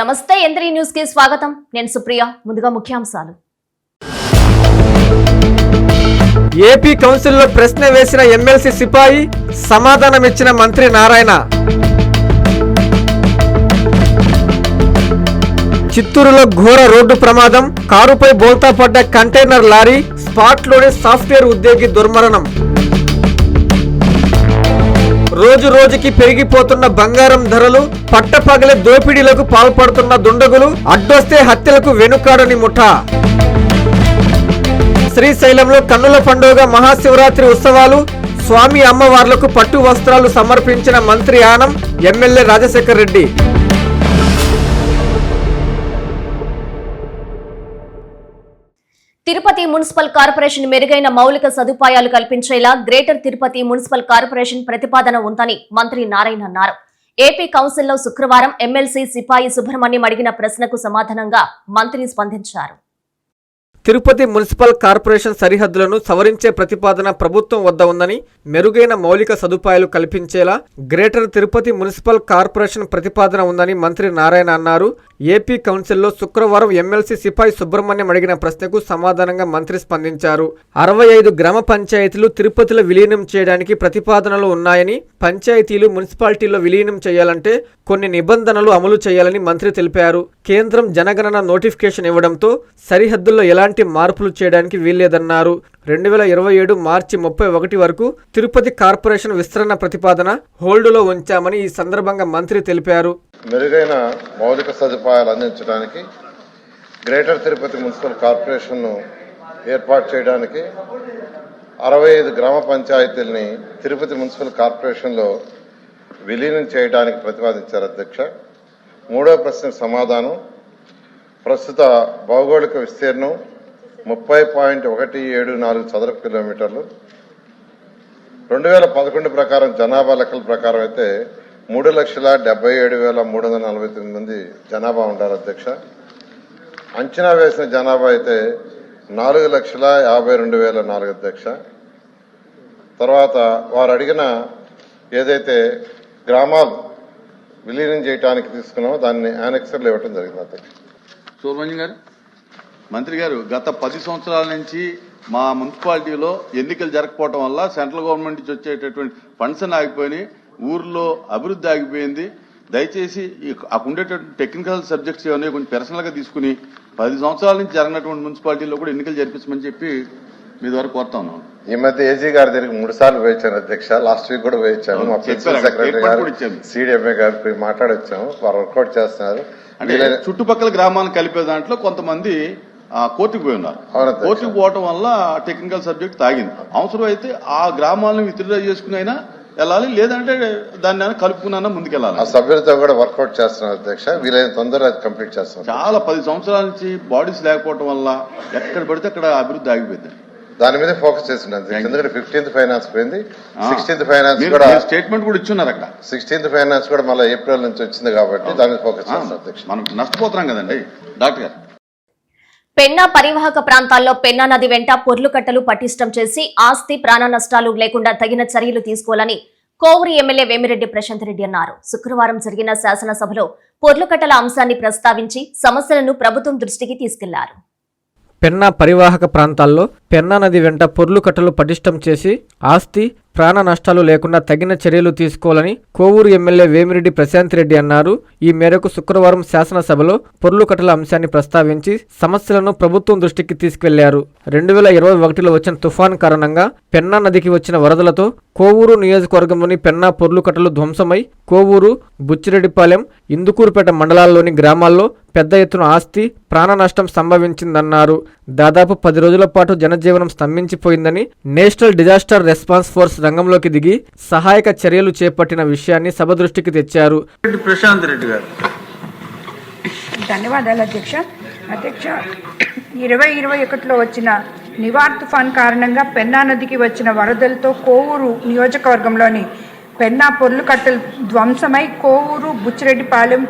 నమస్తే ఎంద్రీ న్యూస్కి స్వాగతం. నేను సుప్రియ ముందుగా ముఖ్యాంశాలు. ఏపీ కౌన్సిల్లో ప్రశ్న వేసిన ఎమ్మెల్సీ సిపాయి సమాధానమిచ్చిన మంత్రి నారాయణ. చిత్తూరులో ఘోర రోడ్డు ప్రమాదం కారుపై బోల్తా పడ్డ కంటైనర్ లారీ స్పాట్లోనే సాఫ్ట్వేర్ ఉద్యోగి దుర్మరణం. రోజు రోజుకి పెరిగిపోతున్న బంగారం ధరలు పట్టపగలే దోపిడీలకు పాల్పడుతున్న దుండగులు అడ్డొస్తే హత్యలకు వెనుకాడని ముఠా. శ్రీశైలంలో కన్నుల పండుగ మహాశివరాత్రి ఉత్సవాలు స్వామి అమ్మవార్లకు పట్టు వస్త్రాలు సమర్పించిన మంత్రి Anam MLA Rajasekhar Reddy. Tirupati municipal corporation మెరుగైన మౌలిక సదుపాయాలు కల్పించేలా గ్రేటర్ తిరుపతి మున్సిపల్ కార్పొరేషన్ ప్రతిపాదన ఉందని మంత్రి నారాయణ అన్నారు. ఏపీ కౌన్సిల్లో శుక్రవారం ఎమ్మెల్సీ సిపాయి సుబ్రహ్మణ్యం అడిగిన ప్రశ్నకు సమాధానంగా మంత్రి స్పందించారు. తిరుపతి మున్సిపల్ కార్పొరేషన్ సరిహద్దులను సవరించే ప్రతిపాదన ప్రభుత్వం వద్ద ఉందని మెరుగైన మౌలిక సదుపాయాలు కల్పించేలా గ్రేటర్ తిరుపతి మున్సిపల్ కార్పొరేషన్ ప్రతిపాదన ఉందని మంత్రి నారాయణ అన్నారు. ఏపీ కౌన్సిల్లో శుక్రవారం ఎమ్మెల్సీ సిపాయి సుబ్రహ్మణ్యం అడిగిన ప్రశ్నకు సమాధానంగా మంత్రి స్పందించారు. అరవై ఐదు గ్రామ పంచాయతీలు తిరుపతిలో విలీనం చేయడానికి ప్రతిపాదనలు ఉన్నాయని పంచాయతీలు మున్సిపాలిటీల్లో విలీనం చేయాలంటే కొన్ని నిబంధనలు అమలు చేయాలని మంత్రి తెలిపారు. కేంద్రం జనగణన నోటిఫికేషన్ ఇవ్వడంతో సరిహద్దుల్లో ఎలాంటి మార్పులు చేయడానికి వీల్లేదన్నారు. రెండు వేల ఇరవై ఏడు మార్చి ముప్పై ఒకటి వరకు తిరుపతి కార్పొరేషన్ విస్తరణ ప్రతిపాదన హోల్డులో ఉంచామని ఈ సందర్భంగా మంత్రి తెలిపారు. మెరుగైన మౌలిక సదుపాయాలు అందించడానికి గ్రేటర్ తిరుపతి మున్సిపల్ కార్పొరేషన్ను ఏర్పాటు చేయడానికి అరవై ఐదు గ్రామ పంచాయతీల్ని తిరుపతి మున్సిపల్ కార్పొరేషన్లో విలీనం చేయడానికి ప్రతిపాదించారు అధ్యక్ష. మూడో ప్రశ్న సమాధానం ప్రస్తుత భౌగోళిక విస్తీర్ణం ముప్పై పాయింట్ ఒకటి ఏడు నాలుగు చదరపు కిలోమీటర్లు. రెండు వేల పదకొండు ప్రకారం జనాభా లెక్కల ప్రకారం అయితే మూడు లక్షల డెబ్బై ఏడు వేల మూడు వందల నలభై తొమ్మిది మంది జనాభా ఉంటారు అధ్యక్ష. అంచనా వేసిన జనాభా అయితే నాలుగు లక్షల యాభై రెండు వేల నాలుగు అధ్యక్ష. తర్వాత వారు అడిగిన ఏదైతే గ్రామాలు విలీనం చేయడానికి తీసుకున్నామో దాన్ని యానెక్సర్లు ఇవ్వటం జరిగింది అధ్యక్ష. సుబ్రహ్మణ్యం గారు? మంత్రి గారు గత పది సంవత్సరాల నుంచి మా మున్సిపాలిటీలో ఎన్నికలు జరగకపోవడం వల్ల సెంట్రల్ గవర్నమెంట్ నుంచి వచ్చేటటువంటి ఫండ్స్ ఆగిపోయినాయి ఊర్లో అభివృద్ధి ఆగిపోయింది. దయచేసి ఉండేటటువంటి టెక్నికల్ సబ్జెక్ట్స్ ఏమైనా కొంచెం పర్సనల్గా తీసుకుని పది సంవత్సరాల నుంచి జరగనటువంటి మున్సిపాలిటీలో కూడా ఎన్నికలు జరిపించమని చెప్పి మీ ద్వారా కోరుతా ఉన్నాం. ఈ మధ్య ఏజీ గారి దగ్గరికి మూడు సార్లు వేయించాను అధ్యక్ష. లాస్ట్ వీక్ కూడా వేయించాను మా ప్రిన్సిపల్. సెక్రటరీ గారు. సిడిఎంఏ గారు మాట్లాడొచ్చాము. వారు వర్కౌట్ చేస్తున్నారు. చుట్టుపక్కల గ్రామాలను కలిపే దాంట్లో కొంతమంది కోర్టుకు పోయి ఉన్నారు. కోర్టుకు పోవటం వల్ల టెక్నికల్ సబ్జెక్ట్ తాగింది. అవసరం అయితే ఆ గ్రామాలను విత్డ్రా చేసుకుని అయినా వెళ్ళాలి లేదంటే దాన్ని కలుపుకున్నా ముందుకెళ్ళాలి. ఆ సభ్యులతో కూడా వర్కౌట్ చేస్తున్నారు అధ్యక్ష. వీలైన తొందరగా కంప్లీట్ చేస్తున్నారు. చాలా పది సంవత్సరాల నుంచి బాడీస్ లేకపోవడం వల్ల ఎక్కడ పడితే అక్కడ అభివృద్ధి ఆగిపోయింది. దాని మీద ఫోకస్ you. ఎందుకంటే ఫిఫ్టీన్త్ ఫైనాన్స్ పోయింది. సిక్స్టీన్త్ ఫైనాన్స్ కూడా స్టేట్మెంట్ కూడా ఇచ్చున్నారు అక్కడ. సిక్స్టీన్త్ ఫైనాన్స్ కూడా మళ్ళీ ఏప్రిల్ నుంచి వచ్చింది కాబట్టి దాని మీద ఫోకస్ చేస్తున్నారు మనం నష్టపోతున్నాం కదండి. డాక్టర్ గారు. పెన్నా పరివాహక ప్రాంతాల్లో పెన్నా నది వెంట పొర్లుకట్టలు పటిష్టం చేసి ఆస్తి ప్రాణ నష్టాలు లేకుండా తగిన చర్యలు తీసుకోవాలని కోవూరు ఎమ్మెల్యే వేమిరెడ్డి ప్రశాంత్ రెడ్డి అన్నారు. శుక్రవారం జరిగిన శాసనసభలో పొర్లుకట్టల అంశాన్ని ప్రస్తావించి సమస్యలను ప్రభుత్వం దృష్టికి తీసుకెళ్ళారు. పెన్నా పరివాహక ప్రాంతాల్లో పెన్నా నది వెంట పొర్లు కట్టలు పటిష్టం చేసి ఆస్తి ప్రాణ నష్టాలు లేకుండా తగిన చర్యలు తీసుకోవాలని కోవూరు ఎమ్మెల్యే వేమిరెడ్డి ప్రశాంత్ రెడ్డి అన్నారు. ఈ మేరకు శుక్రవారం శాసనసభలో పొర్లు కట్టల అంశాన్ని ప్రస్తావించి సమస్యలను ప్రభుత్వం దృష్టికి తీసుకెళ్ళారు రెండు వేల ఇరవై ఒకటిలో వచ్చిన తుఫాన్ కారణంగా పెన్నా నదికి వచ్చిన వరదలతో కోవూరు నియోజకవర్గంలోని పెన్నా పొర్లు కట్టలు ధ్వంసమై కోవూరు బుచ్చిరెడ్డిపాలెం ఇందుకూరుపేట మండలాల్లోని గ్రామాల్లో పెద్ద ఎత్తున ఆస్తి ప్రాణ నష్టం సంభవించిందన్నారు. దాదాపు పది రోజుల పాటు జనజీవనం స్తంభించిపోయిందని నేషనల్ డిజాస్టర్ రెస్పాన్స్ ఫోర్స్ రంగంలోకి దిగి సహాయక చర్యలు చేపట్టిన విషయాన్ని సభ దృష్టికి తెచ్చారు. ప్రశాంత్ రెడ్డి గారు. ధన్యవాదాలు అధ్యక్ష. అధ్యక్ష ఇరవై ఇరవై ఒకటిలో వచ్చిన నివార్ తుఫాన్ కారణంగా పెన్నా నదికి వచ్చిన వరదలతో కోవూరు నియోజకవర్గంలోని పెన్నా పొర్లు కట్టలు ధ్వంసమై కోవూరు బుచ్చిరెడ్డిపాలెం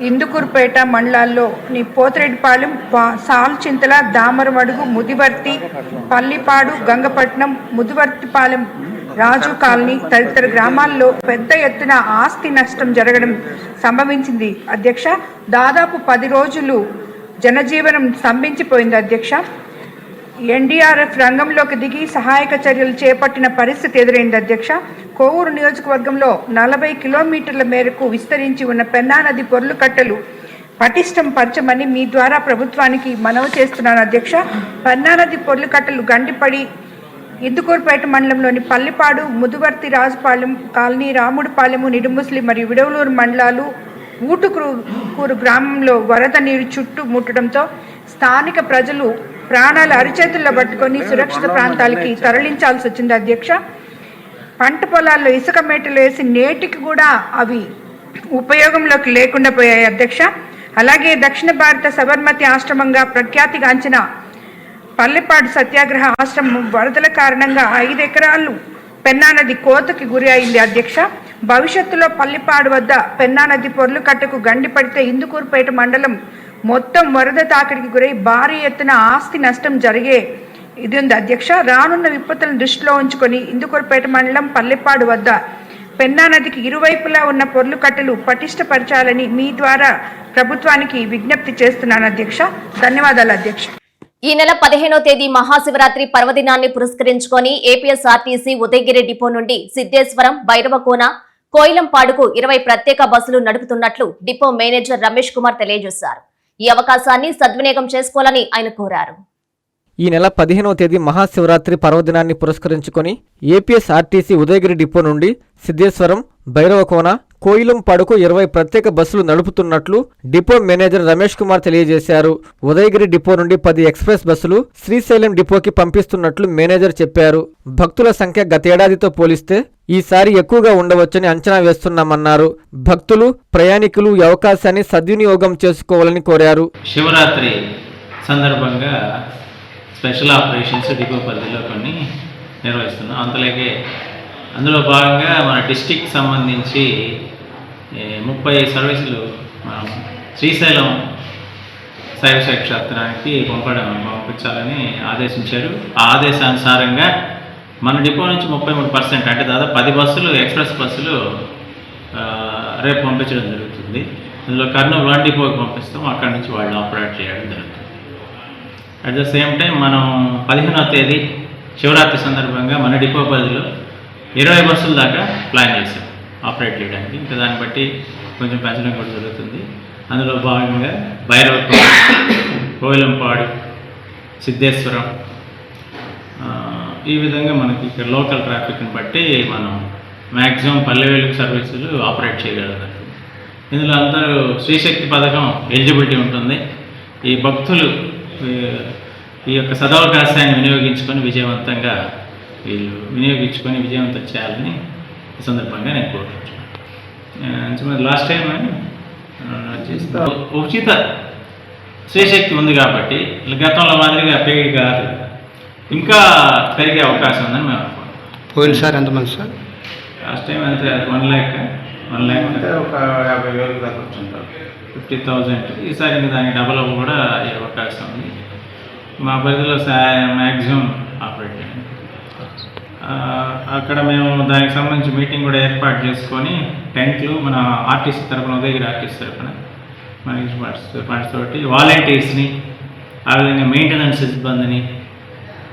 ఇందుకూరుపేట మండలాల్లో నీ పోతిరెడ్డిపాలెం పా- సాల్చింతల దామరమడుగు ముదివర్తి పల్లిపాడు గంగపట్నం ముదివర్తిపాలెం రాజు కాలనీ తదితర గ్రామాల్లో పెద్ద ఎత్తున ఆస్తి నష్టం జరగడం సంభవించింది. అధ్యక్ష దాదాపు పది రోజులు జనజీవనం స్తంభించిపోయింది అధ్యక్ష. ఎన్డీఆర్ఎఫ్ రంగంలోకి దిగి సహాయక చర్యలు చేపట్టిన పరిస్థితి ఎదురైంది అధ్యక్ష. కోవూరు నియోజకవర్గంలో నలభై కిలోమీటర్ల మేరకు విస్తరించి ఉన్న పెన్నా నది పొర్లు కట్టలు పటిష్టం పరచమని మీ ద్వారా ప్రభుత్వానికి మనవి చేస్తున్నాను అధ్యక్ష. పెన్నా నది పొర్లు కట్టలు గండిపడి ఇందుకూరుపేట మండలంలోని పల్లిపాడు ముదువర్తి రాజుపాలెం కాలనీ రాముడిపాలెము నిడుముస్లి మరియు విడవలూరు మండలాలు ఊటుకూరు గ్రామంలో వరద నీరు చుట్టూ ముట్టడంతో స్థానిక ప్రజలు ప్రాణాలు అరిచేతుల్లో పట్టుకొని సురక్షిత ప్రాంతాలకి తరలించాల్సి వచ్చింది అధ్యక్ష. పంట పొలాల్లో ఇసుక మేటలు వేసి నేటికి కూడా అవి ఉపయోగంలోకి లేకుండా పోయాయి అధ్యక్ష. అలాగే దక్షిణ భారత సబర్మతి ఆశ్రమంగా ప్రఖ్యాతిగాంచిన పల్లెపాడు సత్యాగ్రహ ఆశ్రమం వరదల కారణంగా ఐదు ఎకరాలు పెన్నా నది కోతకి గురి అయింది అధ్యక్ష. భవిష్యత్తులో పల్లిపాడు వద్ద పెన్నా నది పొర్లు కట్టకు గండి పడితే ఇందుకూరుపేట మండలం మొత్తం వరద తాకిడికి గురై భారీ ఎత్తున ఆస్తి నష్టం జరిగే ఇది ఉంది. అధ్యక్ష రానున్న విపత్తులను దృష్టిలో ఉంచుకొని ఇందుకొరపేట మండలం పల్లెపాడు వద్ద పెన్నా నదికి ఇరువైపులా ఉన్న పొర్లు కట్టలు పటిష్టపరచాలని మీ ద్వారా ప్రభుత్వానికి విజ్ఞప్తి చేస్తున్నాను అధ్యక్ష. ధన్యవాదాలు అధ్యక్ష. ఈ నెల పదిహేనో తేదీ మహాశివరాత్రి పర్వదినాన్ని పురస్కరించుకొని ఏపీఎస్ఆర్టీసీ ఉదయగిరి డిపో నుండి సిద్దేశ్వరం భైరవకోన కోయిలంపాడుకు ఇరవై ప్రత్యేక బస్సులు నడుపుతున్నట్లు డిపో మేనేజర్ రమేష్ కుమార్ తెలియజేశారు. ఈ అవకాశాన్ని సద్వినియోగం చేసుకోవాలని ఆయన కోరారు. ఈ నెల పదిహేనవ తేదీ మహాశివరాత్రి పర్వదినాన్ని పురస్కరించుకొని ఏపీఎస్ ఆర్టీసీ ఉదయగిరి డిపో నుండి సిద్ధేశ్వరం భైరవకోన కోయిలంపాడుకు ఇరవై ప్రత్యేక బస్సులు నడుపుతున్నట్లు డిపో మేనేజర్ రమేష్ కుమార్ తెలియజేశారు. ఉదయగిరి డిపో నుండి పది ఎక్స్ప్రెస్ బస్సులు శ్రీశైలం డిపోకి పంపిస్తున్నట్లు మేనేజర్ చెప్పారు. భక్తుల సంఖ్య గతేడాదితో పోలిస్తే ఈసారి ఎక్కువగా ఉండవచ్చని అంచనా వేస్తున్నామన్నారు. భక్తులు ప్రయాణికులు ఈ అవకాశాన్ని సద్వినియోగం చేసుకోవాలని కోరారు. శివరాత్రి సందర్భంగా స్పెషల్ ఆపరేషన్స్ డిపో పరిధిలో కొన్ని నిర్వహిస్తున్నాం. అంతలాగే అందులో భాగంగా మన డిస్టిక్ సంబంధించి ముప్పై సర్వీసులు మనం శ్రీశైలం శైవ క్షేత్రానికి పంపడం పంపించాలని ఆదేశించారు. ఆ ఆదేశానుసారంగా మన డిపో నుంచి ముప్పై మూడు పర్సెంట్ అంటే దాదాపు పది బస్సులు ఎక్స్ప్రెస్ బస్సులు రేపు పంపించడం జరుగుతుంది. అందులో కర్నూలు వన్ డిపోకి పంపిస్తాం. అక్కడ నుంచి వాళ్ళు ఆపరేట్ చేయడం జరుగుతుంది. అట్ ద సేమ్ టైం మనం పదిహేనవ తేదీ శివరాత్రి సందర్భంగా మన డిపో పరిధిలో ఇరవై బస్సుల దాకా ప్లాన్ చేశాం ఆపరేట్ చేయడానికి. ఇంకా దాన్ని బట్టి కొంచెం పెంచడం కూడా జరుగుతుంది. అందులో భాగంగా భైరవకోట కోయిలంపాడు సిద్ధేశ్వరం ఈ విధంగా మనకి ఇక్కడ లోకల్ ట్రాఫిక్ని బట్టి మనం మ్యాక్సిమం పల్లె సర్వీసులు ఆపరేట్ చేయగలరు ఇందులో అందరూ శ్రీశక్తి పథకం ఎలిజిబిలిటీ ఉంటుంది. ఈ భక్తులు ఈ, ఈ యొక్క సదవకాశాన్ని వినియోగించుకొని విజయవంతంగా వీళ్ళు వినియోగించుకొని విజయవంతం చేయాలని ఈ సందర్భంగా నేను కోరుకుంటున్నాను. లాస్ట్ టైం చేస్తా. ఉచిత శ్రీశక్తి ఉంది కాబట్టి గతంలో మాదిరిగా పెరిగి కాదు. ఇంకా పెరిగే అవకాశం ఉందని మేము అనుకుంటున్నాం. పోయినసారి ఎంతమంది సార్? లాస్ట్ టైం అంతే వన్ ల్యాక్ వన్ ల్యాక్ అంటే ఒక యాభై వేలు దాకా వచ్చింటారు. ఫిఫ్టీ థౌజండ్ ఈసారి ఇంకా దానికి డబల్ అవ్వ కూడా అయ్యే అవకాశం ఉంది. మా పరిధిలో మ్యాక్సిమం ఆపరేట్ చేయండి. అక్కడ మేము దానికి సంబంధించి మీటింగ్ కూడా ఏర్పాటు చేసుకొని టెంట్లు మన ఆర్టిస్ట్ తరపున ఉదయగిరి ఆర్టిస్ట్ తరపున మనకి పార్ట్స్ తోటి వాలంటీర్స్ని ఆ విధంగా మెయింటెనెన్స్ సిబ్బందిని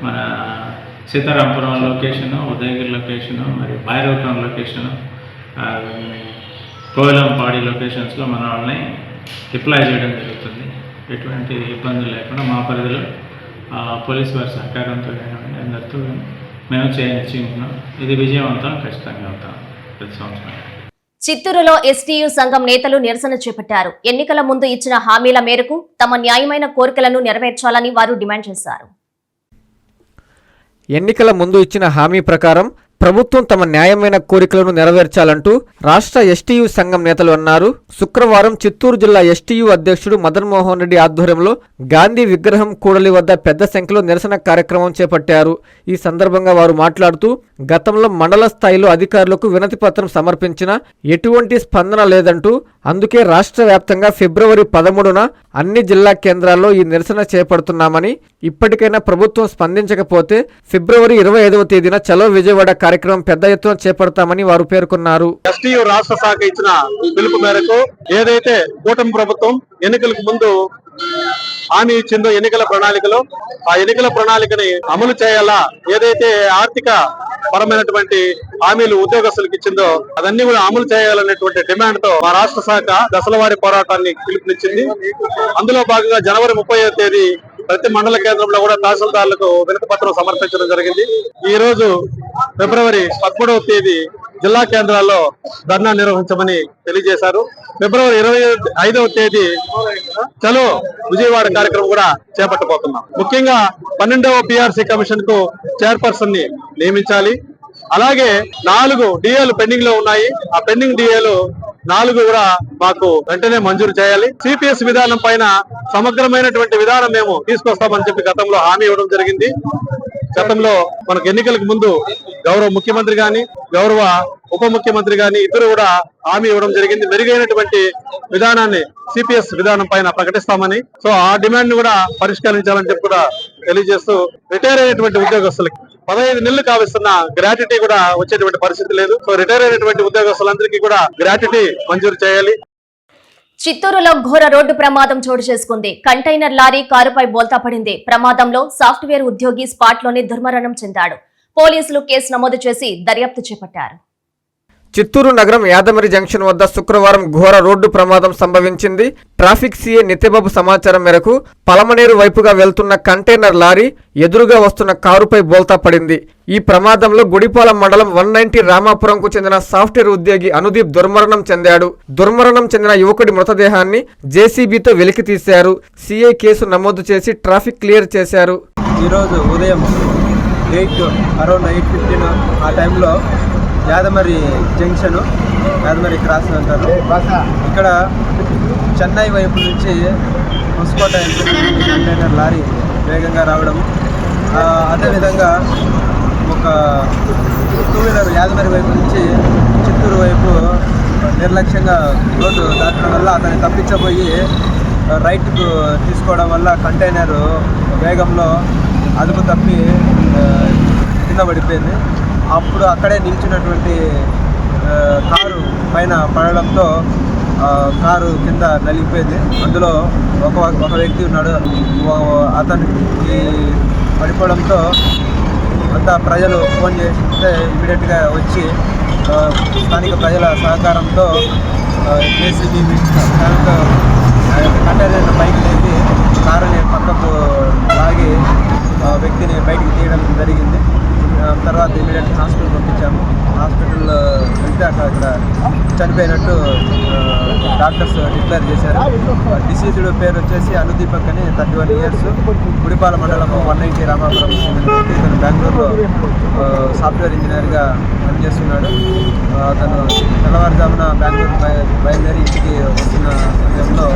మన సీతారాంపురం లొకేషను ఉదయగిరి లొకేషను మరి భైరవపురం లొకేషను ఆ, కోయిలంపాడి లొకేషన్స్లో మన వాళ్ళని డిప్లాయ్ చేయడం జరుగుతుంది. ఎటువంటి ఇబ్బందులు లేకుండా మా పరిధిలో పోలీస్ వారి సహకారంతో అందరితో మేము చేయించుకుంటున్నాం ఇది విజయవంతం ఖచ్చితంగా అవుతాం ప్రతి సంవత్సరం. చిత్తూరులో ఎస్టీయూ సంఘం నేతలు నిరసన చేపట్టారు. ఎన్నికల ముందు ఇచ్చిన హామీల మేరకు తమ న్యాయమైన కోరికలను నెరవేర్చాలని వారు డిమాండ్ చేశారు. ఎన్నికల ముందు ఇచ్చిన హామీ ప్రకారం ప్రభుత్వం తమ న్యాయమైన కోరికలను నెరవేర్చాలంటూ రాష్ట్ర ఎస్టీయు సంఘం నేతలు అన్నారు. శుక్రవారం చిత్తూరు జిల్లా ఎస్టీయు అధ్యక్షుడు మదన్ మోహన్ రెడ్డి ఆధ్వర్యంలో గాంధీ విగ్రహం కూడలి వద్ద పెద్ద సంఖ్యలో నిరసన కార్యక్రమం చేపట్టారు. ఈ సందర్భంగా వారు మాట్లాడుతూ గతంలో మండల స్థాయిలో అధికారులకు వినతి పత్రం ఎటువంటి స్పందన లేదంటూ అందుకే రాష్ట్ర వ్యాప్తంగా ఫిబ్రవరి పదమూడున అన్ని జిల్లా కేంద్రాల్లో ఈ నిరసన చేపడుతున్నామని ఇప్పటికైనా ప్రభుత్వం స్పందించకపోతే ఫిబ్రవరి ఇరవై ఐదవ తేదీన చలో విజయవాడ కార్యక్రమం పెద్ద ఎత్తున చేపడతామని వారు పేర్కొన్నారు. ఎస్టీయు రాష్ట్ర శాఖ ఇచ్చిన పిలుపు మేరకు ఏదైతే కూటమి ప్రభుత్వం ఎన్నికలకు ముందు హామీ ఇచ్చిందో ఎన్నికల ప్రణాళికలో ఆ ఎన్నికల ప్రణాళికని అమలు చేయాలా? ఏదైతే ఆర్థిక పరమైనటువంటి హామీలు ఉద్యోగస్తులకు ఇచ్చిందో అదన్నీ కూడా అమలు చేయాలనేటువంటి డిమాండ్తో మా రాష్ట్ర శాఖ దశలవారి పోరాటాన్ని పిలుపునిచ్చింది. అందులో భాగంగా జనవరి ముప్పై తేదీ ప్రతి మండల కేంద్రంలో కూడా తహసీల్దార్లకు వినతి పత్రం సమర్పించడం జరిగింది. ఈ రోజు ఫిబ్రవరి పదమూడవ తేదీ జిల్లా కేంద్రాల్లో ధర్నా నిర్వహించమని తెలియజేశారు. ఫిబ్రవరి ఇరవై ఐదవ తేదీ చలో విజయవాడ కార్యక్రమం కూడా చేపట్టబోతున్నాం. ముఖ్యంగా పన్నెండవ పిఆర్సీ కమిషన్కు చైర్పర్సన్ని నియమించాలి. అలాగే నాలుగు డిఏలు పెండింగ్లో ఉన్నాయి. ఆ పెండింగ్ డిఏలు నాలుగు కూడా మాకు వెంటనే మంజూరు చేయాలి. సిపిఎస్ విధానం పైన సమగ్రమైనటువంటి విధానం మేము తీసుకొస్తామని చెప్పి గతంలో హామీ ఇవ్వడం జరిగింది. గతంలో మనకు ఎన్నికలకు ముందు గౌరవ ముఖ్యమంత్రి గాని గౌరవ ఉప ముఖ్యమంత్రి గాని ఇద్దరు కూడా హామీ ఇవ్వడం జరిగింది. మెరుగైనటువంటి విధానాన్ని సిపిఎస్ విధానం పైన ప్రకటిస్తామని సో ఆ డిమాండ్ కూడా పరిష్కరించాలని చెప్పి కూడా తెలియజేస్తూ రిటైర్ అయినటువంటి ఉద్యోగస్తులకి పదహైదు నెలలు కావిస్తున్న గ్రాట్యుటీ కూడా వచ్చేటువంటి పరిస్థితి లేదు. సో రిటైర్ అయినటువంటి ఉద్యోగస్తులందరికీ కూడా గ్రాట్యుటీ మంజూరు చేయాలి. చిత్తూరులో ఘోర రోడ్డు ప్రమాదం చోటు చేసుకుంది. కంటైనర్ లారీ కారుపై బోల్తా పడింది. ప్రమాదంలో సాఫ్ట్వేర్ ఉద్యోగి స్పాట్లోనే దుర్మరణం చెందాడు. పోలీసులు కేసు నమోదు చేసి దర్యాప్తు చేపట్టారు. చిత్తూరు నగరం యాదమరి జంక్షన్ వద్ద శుక్రవారం ఘోర రోడ్డు ప్రమాదం సంభవించింది. ట్రాఫిక్ సీఏ నిత్యబాబు సమాచారం మేరకు పలమనేరు వైపుగా వెళ్తున్న కంటైనర్ లారీ ఎదురుగా వస్తున్న కారుపై బోల్తా పడింది. ఈ ప్రమాదంలో గుడిపాలెం మండలం వన్ నైన్టీ రామాపురంకు చెందిన సాఫ్ట్వేర్ ఉద్యోగి అనుదీప్ దుర్మరణం చెందాడు. దుర్మరణం చెందిన యువకుడి మృతదేహాన్ని జేసీబీతో వెలికి తీశారు. సీఏ కేసు నమోదు చేసి ట్రాఫిక్ క్లియర్ చేశారు. ఈరోజు ఉదయం ఎయిట్ అరౌండ్ ఎయిట్ ఫిఫ్టీన్ ఆ టైంలో యాదమరి జంక్షన్ యాదమరి క్రాస్ అంటారు ఇక్కడ చెన్నై వైపు నుంచి హొస్కోట కంటైనర్ లారీ వేగంగా రావడం అదేవిధంగా ఒక టూ వీలర్ యాదమరి వైపు నుంచి చిత్తూరు వైపు నిర్లక్ష్యంగా రోడ్డు దాటడం వల్ల అతన్ని తప్పించబోయి రైట్కు తీసుకోవడం వల్ల కంటైనర్ వేగంలో అదుపు తప్పి కింద పడిపోయింది. అప్పుడు అక్కడే నిల్చున్నటువంటి కారు పైన పడడంతో కారు కింద నలిగిపోయింది. అందులో ఒక ఒక వ్యక్తి ఉన్నాడు. అతనికి పడిపోవడంతో అంతా ప్రజలు ఫోన్ చేస్తే ఇమీడియట్గా వచ్చి స్థానిక ప్రజల సహకారంతో జేసీబీ ట్యాంక్ కంటైనర్ బైక్ లేపి కారుని పక్కకు లాగి ఆ, వ్యక్తిని బయటికి తీయడం జరిగింది. తర్వాత ఇమీడియట్ హాస్పిటల్ పంపించాము. హాస్పిటల్ వెళ్తే అక్కడ ఇక్కడ చనిపోయినట్టు డాక్టర్స్ డిక్లేర్ చేశారు. డిసీజ్డ్ పేరు వచ్చేసి అనుదీపక్ అని థర్టీ వన్ ఇయర్స్ గుడిపాల మండలం వన్ నైన్టీ రామాపురం చెందిన ఇతను బెంగళూరులో సాఫ్ట్వేర్ ఇంజనీర్గా పనిచేస్తున్నాడు. అతను తెల్లవారుజామున బెంగళూరు బయలుదేరి ఇంటికి వస్తున్న సమయంలో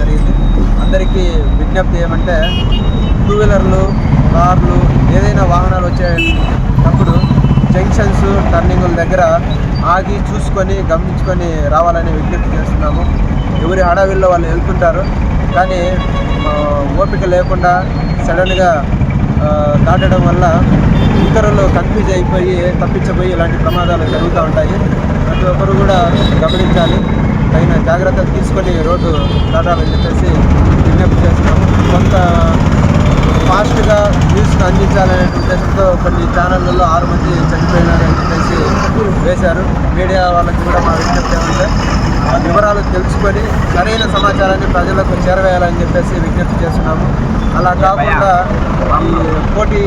జరిగింది. అందరికీ విజ్ఞప్తి ఏమంటే టూ వీలర్లు కార్లు ఏదైనా వాహనాలు వచ్చేటప్పుడు జంక్షన్స్ టర్నింగుల దగ్గర ఆగి చూసుకొని గమనించుకొని రావాలని విజ్ఞప్తి చేస్తున్నాము. ఎవరి హడావిల్లో వాళ్ళు వెళ్తుంటారు. కానీ ఓపిక లేకుండా సడన్గా దాటడం వల్ల ఇతరులు కన్ఫ్యూజ్ అయిపోయి తప్పించబోయి ఇలాంటి ప్రమాదాలు జరుగుతూ ఉంటాయి. ప్రతి ఒక్కరు కూడా గమనించాలి. తగిన జాగ్రత్తలు తీసుకొని రోడ్డు దాటాలని చెప్పేసి విజ్ఞప్తి చేస్తున్నాము. కొంత ఫాస్ట్గా న్యూస్ని అందించాలనే ఉద్దేశంతో కొన్ని ఛానళ్ళల్లో ఆరు మంది చనిపోయినారని చెప్పేసి వేశారు. మీడియా వాళ్ళకి కూడా మా విజ్ఞప్తి ఏమంటే ఆ వివరాలు తెలుసుకొని సరైన సమాచారాన్ని ప్రజలకు చేరవేయాలని చెప్పేసి విజ్ఞప్తి చేస్తున్నాము. అలా కాకుండా ఈ పోటీ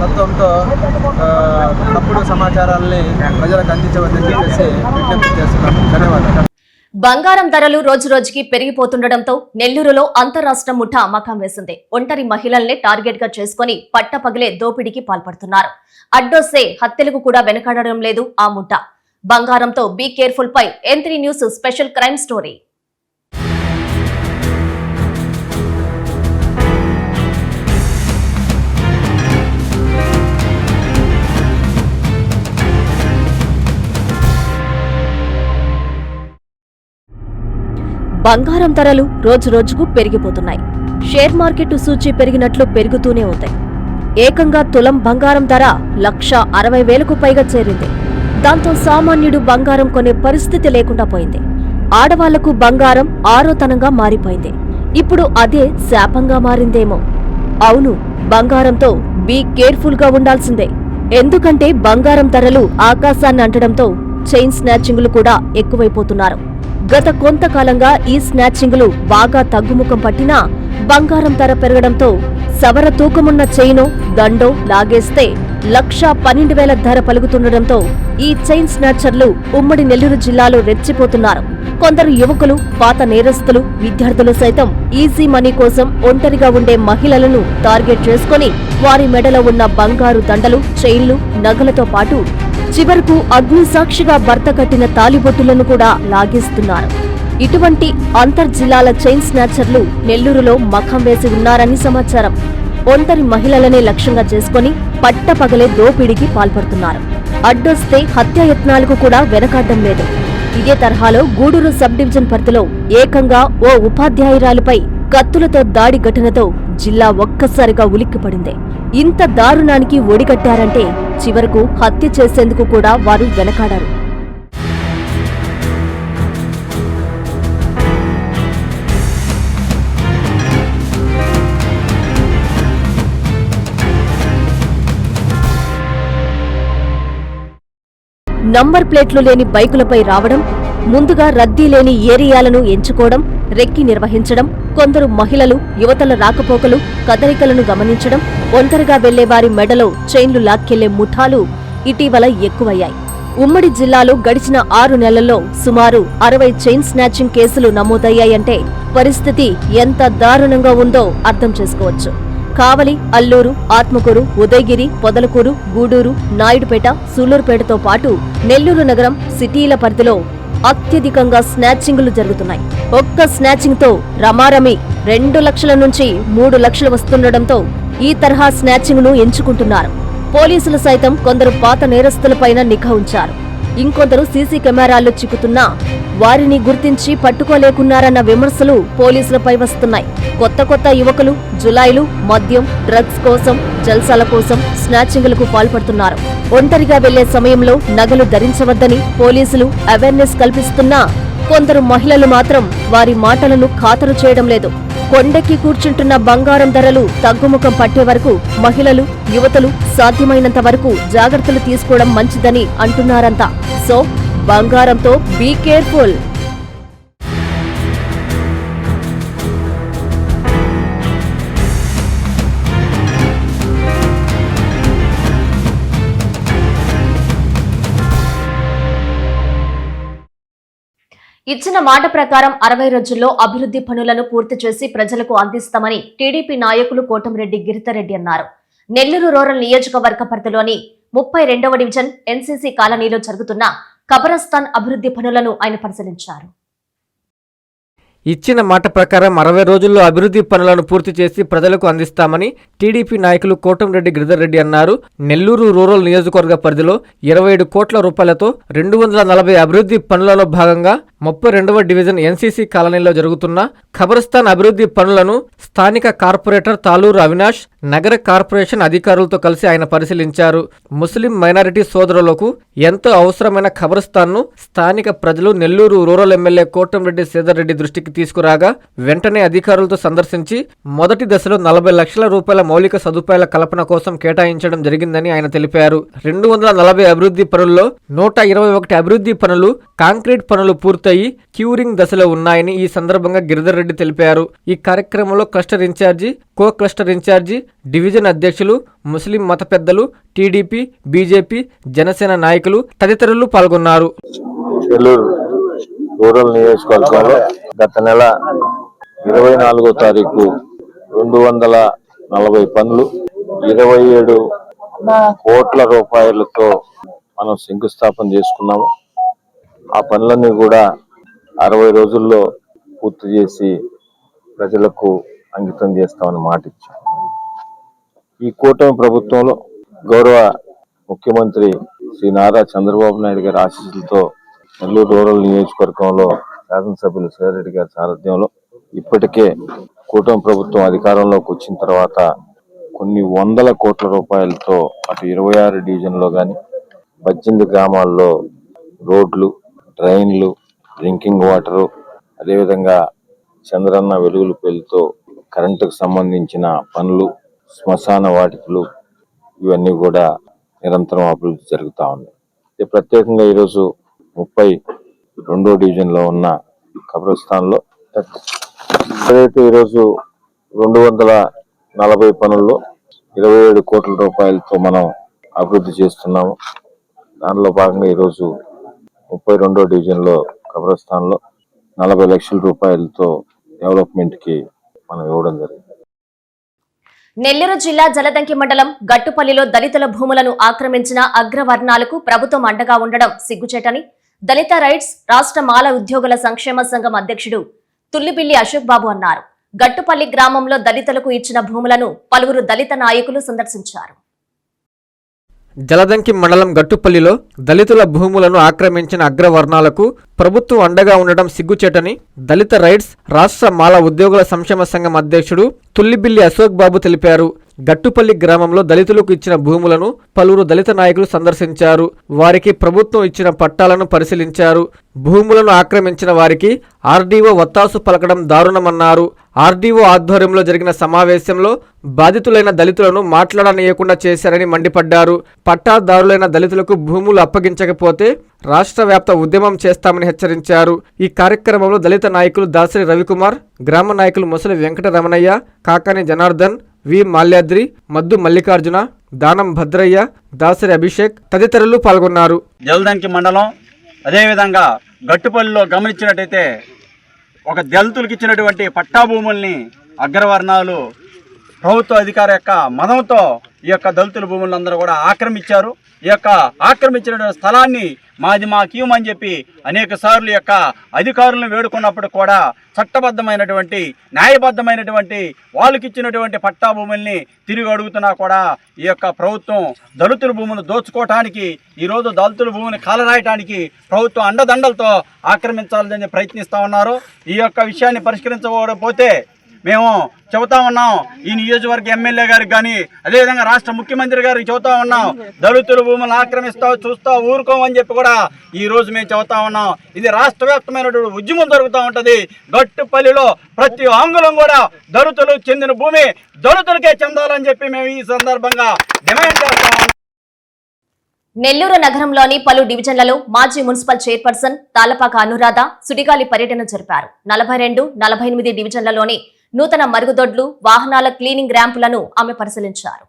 తత్వంతో తప్పుడు సమాచారాలని ప్రజలకు అందించవద్దని చెప్పేసి విజ్ఞప్తి చేస్తున్నాము. ధన్యవాదాలు. బంగారం ధరలు రోజు రోజుకి పెరిగిపోతుండటంతో నెల్లూరులో అంతరాష్ట్ర ముఠా అమ్మకం వేసింది. ఒంటరి మహిళల్ని టార్గెట్గా చేసుకుని పట్టపగలే దోపిడీకి పాల్పడుతున్నారు. అడ్డొస్తే హత్యలకు కూడా వెనకాడడం లేదు ఆ ముఠా. బంగారంతో బీ కేర్ఫుల్ పై ఎంత్రీ న్యూస్ స్పెషల్ క్రైమ్ స్టోరీ. బంగారం ధరలు రోజురోజుకు పెరిగిపోతున్నాయి. షేర్ మార్కెట్ సూచీ పెరిగినట్లు పెరుగుతూనే ఉంది. ఏకంగా తులం బంగారం ధర లక్ష అరవై వేలకు పైగా చేరింది. దాంతో సామాన్యుడు బంగారం కొనే పరిస్థితి లేకుండా పోయింది. ఆడవాళ్ళకు బంగారం ఆరోతనంగా మారిపోయింది. ఇప్పుడు అదే శాపంగా మారిందేమో. అవును బంగారంతో బీ కేర్ఫుల్గా ఉండాల్సిందే. ఎందుకంటే బంగారం ధరలు ఆకాశాన్ని అంటడంతో చైన్ స్నాచింగ్లు కూడా ఎక్కువైపోతున్నారు. గత కొంతకాలంగా ఈ స్నాచింగ్లు బాగా తగ్గుముఖం పట్టినా బంగారం ధర పెరగడంతో సవర తూకమున్న చైనో దండో లాగేస్తే లక్షా పన్నెండు వేల ధర పలుకుతుండటంతో ఈ చైన్ స్నాచర్లు ఉమ్మడి నెల్లూరు జిల్లాలో రెచ్చిపోతున్నారు. కొందరు యువకులు పాత నేరస్తులు విద్యార్థులు సైతం ఈజీ మనీ కోసం ఒంటరిగా ఉండే మహిళలను టార్గెట్ చేసుకొని వారి మెడలో ఉన్న బంగారు దండలు చైన్లు నగలతో పాటు చివరకు అగ్ని సాక్షిగా భర్త కట్టిన తాలిబొట్టులను కూడా లాగేస్తున్నారు. ఇటువంటి అంతర్జిల్లాల చైన్ స్నాచర్లు నెల్లూరులో మఖం వేసి ఉన్నారని సమాచారం. ఒంటరి మహిళలనే లక్ష్యంగా చేసుకుని పట్టపగలే దోపిడీకి పాల్పడుతున్నారు. అడ్డొస్తే హత్యాయత్నాలకు కూడా వెనకాడ్డం లేదు. ఇదే తరహాలో గూడూరు సబ్ డివిజన్ పరిధిలో ఏకంగా ఓ ఉపాధ్యాయురాలుపై కత్తులతో దాడి ఘటనతో జిల్లా ఒక్కసారిగా ఉలిక్కిపడింది. ఇంత దారుణానికి ఒడిగట్టారంటే చివరకు హత్య చేసేందుకు కూడా వారు వెనకాడారు. నంబర్ ప్లేట్లు లేని బైకులపై రావడం ముందుగా రద్దీ లేని ఏరియాలను ఎంచుకోవడం రెక్కి నిర్వహించడం కొందరు మహిళలు యువతల రాకపోకలు కదలికలను గమనించడం ఒంటరిగా వెళ్ళే వారి మెడలో చైన్లు లాక్కెళ్ళే ముఠాలు ఇటీవల ఎక్కువయ్యాయి. ఉమ్మడి జిల్లాలో గడిచిన ఆరు నెలల్లో సుమారు అరవై చైన్ స్నాచింగ్ కేసులు నమోదయ్యాయంటే పరిస్థితి ఎంత దారుణంగా ఉందో అర్థం చేసుకోవచ్చు. కావలి అల్లూరు ఆత్మకూరు ఉదయగిరి పొదలకూరు గూడూరు నాయుడుపేట సూలూరుపేటతో పాటు నెల్లూరు నగరం సిటీల పరిధిలో అత్యధికంగా స్నాచింగ్లు జరుగుతున్నాయి. ఒక్క స్నాచింగ్తో రమారమి రెండు లక్షల నుంచి మూడు లక్షలు వస్తుండటంతో ఈ తరహా స్నాచింగ్ను ఎంచుకుంటున్నారు. పోలీసులు సైతం కొందరు పాత నేరస్తులపైన నిఘా ఉంచారు. ఇంకొందరు సీసీ కెమెరాల్లో చిక్కుతున్నా వారిని గుర్తించి పట్టుకోలేకున్నారన్న విమర్శలు పోలీసులపై వస్తున్నాయి. కొత్త కొత్త యువకులు జులాయిలు మద్యం డ్రగ్స్ కోసం జల్సాల కోసం స్నాచింగ్లకు పాల్పడుతున్నారు. ఒంటరిగా వెళ్ళే సమయంలో నగలు ధరించవద్దని పోలీసులు అవేర్నెస్ కల్పిస్తున్నా కొందరు మహిళలు మాత్రం వారి మాటలను ఖాతరు చేయడం లేదు. కొండెక్కి కూర్చుంటున్న బంగారం ధరలు తగ్గుముఖం పట్టే వరకు మహిళలు యువతలు సాధ్యమైనంత వరకు జాగ్రత్తలు తీసుకోవడం మంచిదని అంటున్నారంతా సో బంగారంతో బీ కేర్ఫుల్ ఇచ్చిన మాట ప్రకారం అరవై రోజుల్లో అభివృద్ధి పనులను పూర్తి చేసి ప్రజలకు అందిస్తామని టీడీపీ నాయకులు కోటంరెడ్డి గిరితారెడ్డి అన్నారు. నెల్లూరు రూరల్ నియోజకవర్గ పరిధిలోని ముప్పై రెండవ డివిజన్ ఎన్సీసీ కాలనీలో జరుగుతున్న కబరస్థాన్ అభివృద్ధి పనులను ఆయన పరిశీలించారు. ఇచ్చిన మాట ప్రకారం అరవై రోజుల్లో అభివృద్ధి పనులను పూర్తి చేసి ప్రజలకు అందిస్తామని టీడీపీ నాయకులు కోటంరెడ్డి గిరిధర్ రెడ్డి అన్నారు. నెల్లూరు రూరల్ నియోజకవర్గ పరిధిలో ఇరవై ఏడు కోట్ల రూపాయలతో రెండు వందల నలభై అభివృద్ధి పనులలో భాగంగా ముప్పై రెండవ డివిజన్ ఎన్సీసీ కాలనీలో జరుగుతున్న ఖబరస్థాన్ అభివృద్ధి పనులను స్థానిక కార్పొరేటర్ తాలూరు అవినాష్ నగర కార్పొరేషన్ అధికారులతో కలిసి ఆయన పరిశీలించారు. ముస్లిం మైనారిటీ సోదరులకు ఎంతో అవసరమైన ఖబరస్థాన్ను స్థానిక ప్రజలు నెల్లూరు రూరల్ ఎమ్మెల్యే కోటంరెడ్డి శ్రీధర్ దృష్టికి తీసుకురాగా వెంటనే అధికారులతో సందర్శించి మొదటి దశలో నలభై లక్షల రూపాయల మౌలిక సదుపాయాల కల్పన కోసం కేటాయించడం జరిగిందని ఆయన తెలిపారు. రెండు వందల నలభై అభివృద్ధి పనుల్లో నూట ఇరవై ఒకటి అభివృద్ధి పనులు కాంక్రీట్ పనులు పూర్తయి క్యూరింగ్ దశలో ఉన్నాయని ఈ సందర్భంగా గిరిధర్ రెడ్డి తెలిపారు. ఈ కార్యక్రమంలో cluster in-charge co cluster in-charge division అధ్యక్షులు ముస్లిం మత పెద్దలు టీడీపీ బీజేపీ జనసేన నాయకులు తదితరులు పాల్గొన్నారు. రూరల్ నియోజకవర్గంలో గత నెల ఇరవై నాలుగో తారీఖు రెండు వందల నలభై పనులు ఇరవై ఏడు కోట్ల రూపాయలతో మనం శంకుస్థాపన చేసుకున్నాము. ఆ పనులన్నీ కూడా అరవై రోజుల్లో పూర్తి చేసి ప్రజలకు అంకితం చేస్తామని మాట ఇచ్చాం ఈ కూటమి ప్రభుత్వంలో గౌరవ ముఖ్యమంత్రి శ్రీ నారా చంద్రబాబు నాయుడు గారి ఆశీస్సులతో నెల్లూరు రూరల్ నియోజకవర్గంలో శాసనసభ్యులు సేరెడ్డి గారి సారథ్యంలో ఇప్పటికే కూటమి ప్రభుత్వం అధికారంలోకి వచ్చిన తర్వాత కొన్ని వందల కోట్ల రూపాయలతో అటు ఇరవై ఆరు డివిజన్లో కానీ పద్దెనిమిది గ్రామాల్లో రోడ్లు డ్రైన్లు డ్రింకింగ్ వాటరు అదేవిధంగా చంద్రన్న వెలుగులు పేరుతో కరెంటుకు సంబంధించిన పనులు శ్మశాన వాటికలు ఇవన్నీ కూడా నిరంతరం అభివృద్ధి జరుగుతూ ఉంది ఇది ప్రత్యేకంగా ఈరోజు ముప్పై రెండో డివిజన్లో ఉన్న కబ్రస్థాన్లో ఏదైతే ఈరోజు రెండు వందల నలభై పనుల్లో ఇరవై ఏడు కోట్ల రూపాయలతో మనం అభివృద్ధి చేస్తున్నాము దానిలో భాగంగా ఈరోజు ముప్పై రెండో డివిజన్లో కబ్రస్థాన్లో నలభై లక్షల రూపాయలతో డెవలప్మెంట్కి మనం ఇవ్వడం జరిగింది. నెల్లూరు జిల్లా జలదంకి మండలం గట్టుపల్లిలో దళితుల భూములను ఆక్రమించిన అగ్రవర్ణాలకు ప్రభుత్వం అండగా ఉండడం సిగ్గుచేటని దళిత రైట్స్ రాష్ట్ర మాల ఉద్యోగుల సంక్షేమ సంఘం అధ్యక్షుడు తుల్లిపిల్లి అశోక్ బాబు అన్నారు. గట్టుపల్లి గ్రామంలో దళితులకు ఇచ్చిన భూములను పలువురు దళిత నాయకులు సందర్శించారు. జలదంకి మండలం గట్టుపల్లిలో దళితుల భూములను ఆక్రమించిన అగ్రవర్ణాలకు ప్రభుత్వం అండగా ఉండడం సిగ్గుచేటని దళిత రైట్స్ రాష్ట్ర మాల ఉద్యోగుల సంక్షేమ సంఘం అధ్యక్షుడు తుల్లిబిల్లి అశోక్ బాబు తెలిపారు. గట్టుపల్లి గ్రామంలో దళితులకు ఇచ్చిన భూములను పలువురు దళిత నాయకులు సందర్శించారు. వారికి ప్రభుత్వం ఇచ్చిన పట్టాలను పరిశీలించారు. భూములను ఆక్రమించిన వారికి ఆర్డీఓ వత్తాసు పలకడం దారుణమన్నారు. ఆర్డీఓ ఆధ్వర్యంలో జరిగిన సమావేశంలో బాధితులైన దళితులను మాట్లాడనీయకుండా చేశారని మండిపడ్డారు. పట్టాదారులైన దళితులకు భూములు అప్పగించకపోతే రాష్ట్ర వ్యాప్త ఉద్యమం చేస్తామని హెచ్చరించారు. ఈ కార్యక్రమంలో దళిత నాయకులు దాసరి రవికుమార్ గ్రామ నాయకులు ముసలి వెంకటరమణయ్య కాకాని జనార్దన్ వి మాల్యాద్రి మద్దు మల్లికార్జున దానం భద్రయ్య దాసరి అభిషేక్ తదితరులు పాల్గొన్నారు. జలదంకి మండలం అదేవిధంగా గట్టుపల్లిలో గమనించినట్టయితే ఒక దళితులకు ఇచ్చినటువంటి పట్టా భూముల్ని అగ్రవర్ణాలు ప్రభుత్వ అధికారి యొక్క మదంతో ఈ యొక్క దళితుల భూములందరూ కూడా ఆక్రమించారు. ఈ యొక్క ఆక్రమించిన స్థలాన్ని మాది మాకు ఇవ్వమని చెప్పి అనేక సార్లు యొక్క అధికారులను వేడుకున్నప్పుడు కూడా చట్టబద్ధమైనటువంటి న్యాయబద్ధమైనటువంటి వాళ్ళకి ఇచ్చినటువంటి పట్టా భూముల్ని తిరిగి అడుగుతున్నా కూడా ఈ యొక్క ప్రభుత్వం దళితుల భూములు దోచుకోవటానికి ఈరోజు దళితుల భూమిని కాలరాయటానికి ప్రభుత్వం అండదండలతో ఆక్రమించాలని ప్రయత్నిస్తూ ఉన్నారు. ఈ యొక్క విషయాన్ని పరిష్కరించకపోతే మేము చెబుతా ఉన్నాం. ఈ నియోజకవర్గ ఎమ్మెల్యే గారికి కానీ అదేవిధంగా రాష్ట్ర ముఖ్యమంత్రి గారికి చెబుతా ఉన్నాం. దళితుల భూములు ఆక్రమిస్తావు చూస్తా ఊరుకోమని చెప్పి కూడా ఈ రోజు మేము చెబుతా ఉన్నాం. ఇది రాష్ట్ర వ్యాప్తమైనటువంటి ఉద్యమం జరుగుతూ ఉంటుంది. గట్టుపల్లిలో ప్రతి ఆంగులం కూడా దళితులు చెందిన భూమి దళితులకే చెందాలని చెప్పి మేము ఈ సందర్భంగా డిమాండ్ చేస్తా నెల్లూరు నగరంలోని పలు డివిజన్లలో మాజీ మున్సిపల్ చైర్పర్సన్ తాలపాక అనురాధ సుడిగాలి పర్యటన జరిపారు. నలభై రెండు నలభై ఎనిమిది డివిజన్లలోని నూతన మరుగుదొడ్లు వాహనాల క్లీనింగ్ ర్యాంపులను ఆమె పరిశీలించారు.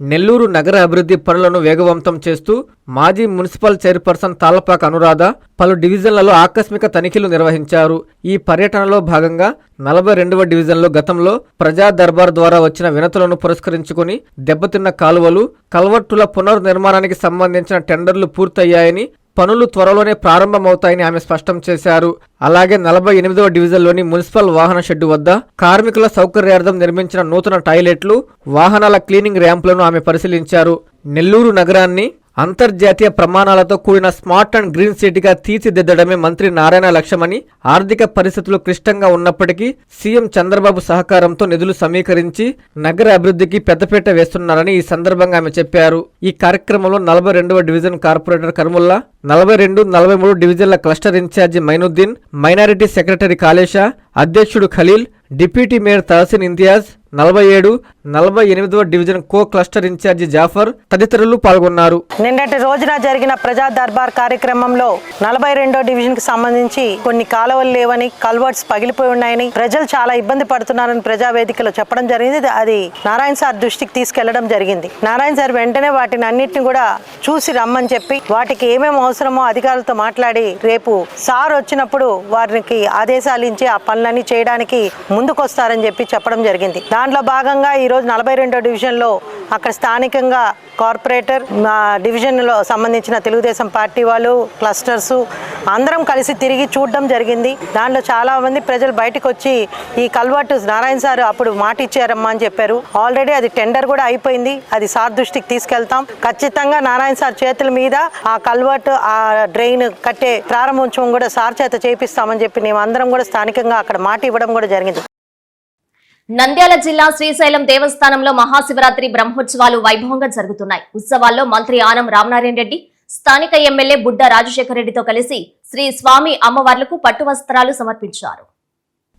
నెల్లూరు నగర అభివృద్ధి పనులను వేగవంతం చేస్తూ మాజీ మున్సిపల్ చైర్పర్సన్ తాళ్ళపాక అనురాధ పలు డివిజన్లలో ఆకస్మిక తనిఖీలు నిర్వహించారు. ఈ పర్యటనలో భాగంగా నలభై రెండవ డివిజన్లో గతంలో ప్రజా దర్బార్ ద్వారా వచ్చిన వినతులను పురస్కరించుకుని దెబ్బతిన్న కాలువలు కల్వర్టుల పునర్నిర్మాణానికి సంబంధించిన టెండర్లు పూర్తయ్యాయని పనులు త్వరలోనే ప్రారంభమవుతాయని ఆమె స్పష్టం చేశారు. అలాగే నలభై ఎనిమిదవ డివిజన్లోని మున్సిపల్ వాహన షెడ్డు వద్ద కార్మికుల సౌకర్యార్థం నిర్మించిన నూతన టాయిలెట్లు వాహనాల క్లీనింగ్ ర్యాంపులను ఆమె పరిశీలించారు. నెల్లూరు నగరాన్ని అంతర్జాతీయ ప్రమాణాలతో కూడిన స్మార్ట్ అండ్ గ్రీన్ సిటీగా తీర్చిదిద్దడమే మంత్రి నారాయణ లక్ష్యమని ఆర్థిక పరిస్థితులు క్లిష్టంగా ఉన్నప్పటికీ సీఎం చంద్రబాబు సహకారంతో నిధులు సమీకరించి నగర అభివృద్ధికి పెద్దపీట వేస్తున్నారని ఈ సందర్భంగా ఆమె చెప్పారు. ఈ కార్యక్రమంలో నలభై రెండవ డివిజన్ కార్పొరేటర్ కర్ముల్లా నలభై రెండు నలభై మూడు డివిజన్ల cluster in-charge Mainuddin minority secretary Kalesha అధ్యక్షుడు ఖలీల్ డిప్యూటీ మేయర్ తహసిన్ ఇంతియాజ్ నలభై ఏడు నలభై ఎనిమిదవ division co cluster in-charge Jafar తదితరులు పాల్గొన్నారు. నిన్నటి రోజున జరిగిన ప్రజా దర్బార్ కార్యక్రమంలో నలభై రెండో డివిజన్కి సంబంధించి కొన్ని కాలువలు లేవని కల్వర్ట్స్ పగిలిపోయి ఉన్నాయని ప్రజలు చాలా ఇబ్బంది పడుతున్నారని ప్రజా వేదికలో చెప్పడం జరిగింది. అది నారాయణ సార్ దృష్టికి తీసుకెళ్ళడం జరిగింది. నారాయణ సార్ వెంటనే వాటిని అన్నిటిని కూడా చూసి రమ్మని చెప్పి వాటికి ఏమేమి అవసరమో అధికారులతో మాట్లాడి రేపు సార్ వచ్చినప్పుడు వారికి ఆదేశాలు ఇచ్చి ఆ పనులన్నీ చేయడానికి ముందుకొస్తారని చెప్పి చెప్పడం జరిగింది. దాంట్లో భాగంగా ఈరోజు నలభై రెండో డివిజన్లో అక్కడ స్థానికంగా కార్పొరేటర్ మా డివిజన్లో సంబంధించిన తెలుగుదేశం పార్టీ వాళ్ళు క్లస్టర్స్ అందరం కలిసి తిరిగి చూడడం జరిగింది. దాంట్లో చాలామంది ప్రజలు బయటకు వచ్చి ఈ కల్వర్టు నారాయణ సార్ అప్పుడు మాట ఇచ్చారమ్మా అని చెప్పారు. ఆల్రెడీ అది టెండర్ కూడా అయిపోయింది. అది సార్ దృష్టికి తీసుకెళ్తాం. ఖచ్చితంగా నారాయణ సార్ చేతుల మీద ఆ కల్వర్ట్ ఆ డ్రైన్ కట్టే ప్రారంభోత్సవం కూడా సార్ చేత చేపిస్తామని చెప్పి మేము అందరం కూడా స్థానికంగా అక్కడ మాట ఇవ్వడం కూడా జరిగింది. నంద్యాల జిల్లా శ్రీశైలం దేవస్థానంలో మహాశివరాత్రి బ్రహ్మోత్సవాలు వైభవంగా జరుగుతున్నాయి. ఉత్సవాల్లో మంత్రి ఆనం రామనారాయణ రెడ్డి స్థానిక ఎమ్మెల్యే బుడ్డ రాజశేఖర రెడ్డితో కలిసి శ్రీ స్వామి అమ్మవార్లకు పట్టు వస్త్రాలు సమర్పించారు.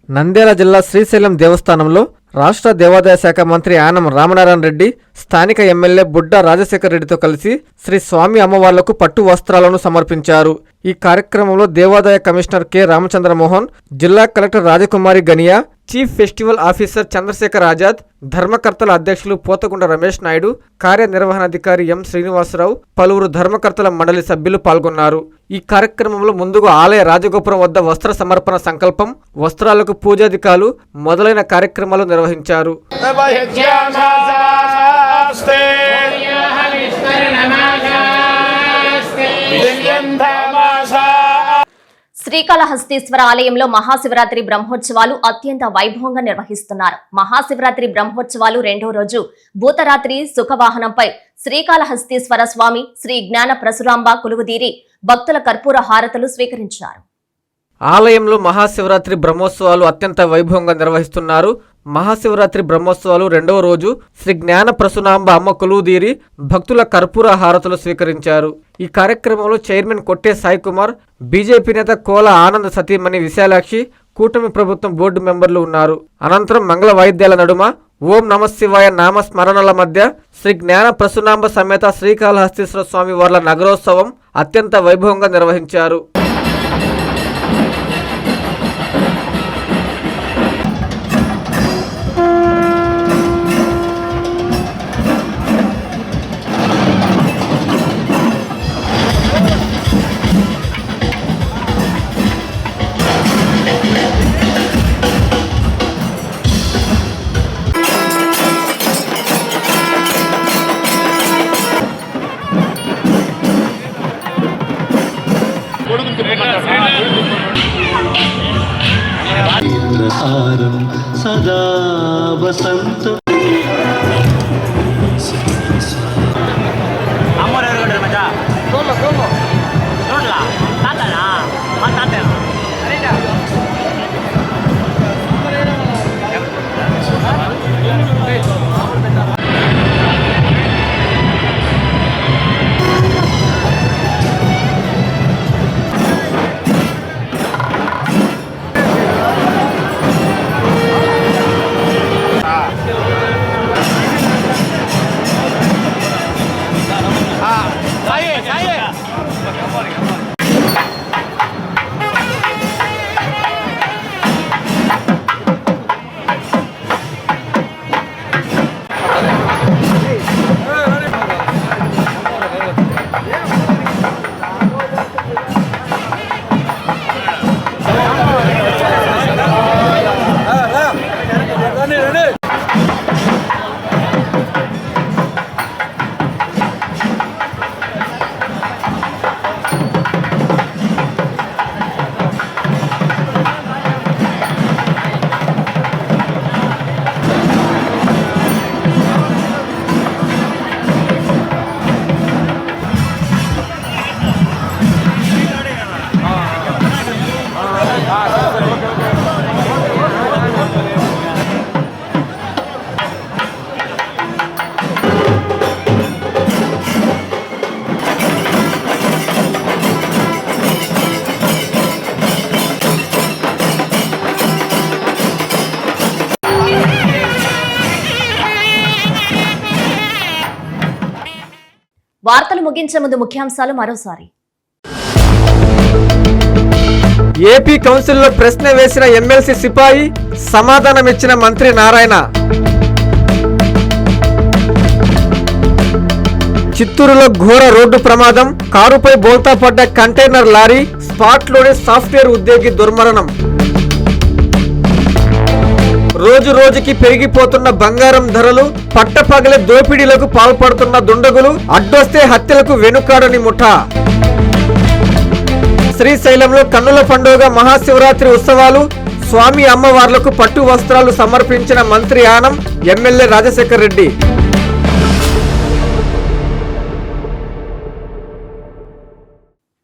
నంద్యాల జిల్లా శ్రీశైలం దేవస్థానంలో రాష్ట్ర దేవాదాయ శాఖ మంత్రి ఆనం రామనారాయణ రెడ్డి స్థానిక ఎమ్మెల్యే బుడ్డ రాజశేఖర రెడ్డితో కలిసి శ్రీ స్వామి అమ్మవార్లకు పట్టు వస్త్రాలను సమర్పించారు. ఈ కార్యక్రమంలో దేవాదాయ కమిషనర్ కె రామచంద్రమోహన్ జిల్లా collector Rajakumari Ganiya chief festival officer Chandrasekhar Azad ధర్మకర్తల అధ్యక్షులు పోతకుండ రమేష్ నాయుడు కార్యనిర్వహణాధికారి ఎం శ్రీనివాసరావు పలువురు ధర్మకర్తల మండలి సభ్యులు పాల్గొన్నారు. ఈ కార్యక్రమంలో ముందుగా ఆలయ రాజగోపురం వద్ద వస్త్ర సమర్పణ సంకల్పం వస్త్రాలకు పూజాధికాలు మొదలైన కార్యక్రమాలు నిర్వహించారు. శ్రీకాళహస్తీశ్వర ఆలయంలో మహాశివరాత్రి బ్రహ్మోత్సవాలు అత్యంత వైభవంగా నిర్వహిస్తున్నారు. మహాశివరాత్రి బ్రహ్మోత్సవాలు రెండో రోజు భూతరాత్రి సుఖవాహనంపై శ్రీకాళహస్తీశ్వర స్వామి శ్రీ జ్ఞాన ప్రసురాంబ కులుగుదీరి భక్తుల కర్పూర హారతలు స్వీకరించారు. ఆలయంలో మహాశివరాత్రి బ్రహ్మోత్సవాలు అత్యంత వైభవంగా నిర్వహిస్తున్నారు. మహాశివరాత్రి బ్రహ్మోత్సవాలు రెండవ రోజు శ్రీ జ్ఞాన ప్రసునాంబ అమ్మ కొలువుదీరి భక్తుల కర్పూర హారతులు స్వీకరించారు. ఈ కార్యక్రమంలో చైర్మన్ కొట్టే సాయి కుమార్ బీజేపీ నేత కోల ఆనంద్ సతీమణి విశాలాక్షి కూటమి ప్రభుత్వం బోర్డు మెంబర్లు ఉన్నారు. అనంతరం మంగళ వాయిద్యాల నడుమ ఓం నమశివాయ నామ స్మరణల మధ్య శ్రీ జ్ఞాన ప్రసునాంబ సమేత శ్రీకాళహస్తీశ్వర స్వామి వార్ల నగరోత్సవం అత్యంత వైభవంగా నిర్వహించారు. సదా వసంత వార్తలు ముగించే ముందు ముఖ్యాంశాలు మరోసారి. ఏపీ కౌన్సిల్లో ప్రశ్న వేసిన ఎమ్మెల్సీ సిపాయి సమాధానమిచ్చిన మంత్రి నారాయణ. చిత్తూరులో ఘోర రోడ్డు ప్రమాదం కారుపై బోల్తా పడ్డ కంటైనర్ లారీ స్పాట్లోనే సాఫ్ట్వేర్ ఉద్యోగి దుర్మరణం. రోజు రోజుకి పెరిగిపోతున్న బంగారం ధరలు పట్టపగలే దోపిడీలకు పాల్పడుతున్న దుండగులు అడ్డొస్తే హత్యలకు వెనుకాడని ముఠా. శ్రీశైలంలో కన్నుల పండుగ మహాశివరాత్రి ఉత్సవాలు స్వామి అమ్మవార్లకు పట్టు వస్త్రాలు సమర్పించిన మంత్రి ఆనం ఎమ్మెల్యే రాజశేఖర్ రెడ్డి.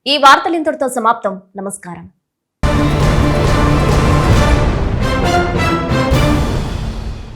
ఈ వార్తలు ఇంతటితో సమాప్తం. నమస్కారం.